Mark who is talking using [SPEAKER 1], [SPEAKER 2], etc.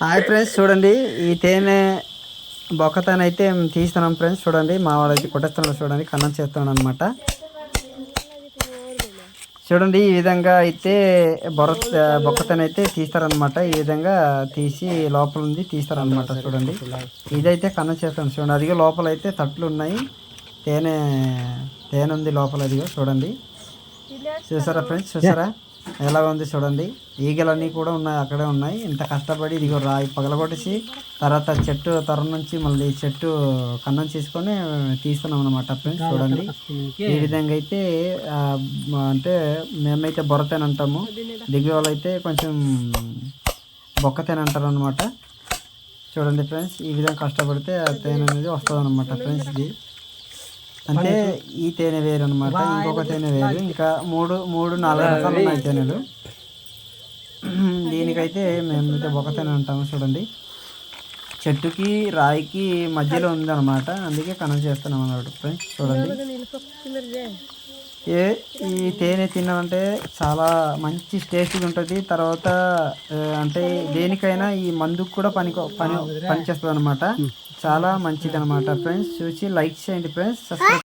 [SPEAKER 1] Hi friends చూడండి ఈ తేనె బొక్కతేనె అయితే తీస్తున్నాం ఫ్రెండ్స్ చూడండి మా వాళ్ళైతే అయితే కొట్టేస్తున్నాడు చూడండి కన్నం చేస్తున్నాడు అనమాట చూడండి ఈ విధంగా అయితే బొర బొక్కతేనె అయితే తీస్తారనమాట ఈ విధంగా తీసి లోపల ఉంది తీస్తారనమాట చూడండి. ఇదైతే కన్నం చేస్తాను చూడండి. అదిగో లోపల అయితే తట్లు ఉన్నాయి. తేనె తేనె ఉంది లోపల అదిగో చూడండి. చూసారా ఫ్రెండ్స్ చూసారా? ఎలా ఉంది చూడండి. ఈగలన్నీ కూడా ఉన్నాయి అక్కడే ఉన్నాయి. ఇంత కష్టపడి ఇదిగో రాయి పగలగొట్టేసి తర్వాత చెట్టు తర నుంచి మళ్ళీ చెట్టు కన్నం చేసుకొని తీస్తున్నాం అనమాట ఫ్రెండ్స్ చూడండి. ఈ విధంగా అయితే అంటే మేమైతే బొరతేన అంటాము. దిగే వాళ్ళు అయితే కొంచెం బొక్కతేన అంటారు అనమాట చూడండి ఫ్రెండ్స్ ఈ విధంగా కష్టపడితే ఆ తేనె అనేది వస్తుంది అనమాట ఫ్రెండ్స్ ఇది. అంటే ఈ తేనె వేరు అనమాట ఇంకొక తేనె వేరు. ఇంకా మూడు మూడు నాలుగు రకాలు ఉన్నాయి తేనెలు. దీనికైతే మేమైతే ఒక తేనె అంటాము చూడండి. చెట్టుకి రాయికి మధ్యలో ఉంది అనమాట అందుకే కనం చేస్తున్నాం అన్నమాట ఫ్రెండ్స్ చూడండి. ఏ ఈ తేనె తిన్నామంటే చాలా మంచి టేస్ట్గా ఉంటుంది. తర్వాత అంటే దేనికైనా ఈ మందుకు కూడా పని పని పనిచేస్తుంది అనమాట చాలా మంచిది అనమాట ఫ్రెండ్స్. చూసి లైక్ చేయండి ఫ్రెండ్స్. సబ్స్క్రైబ్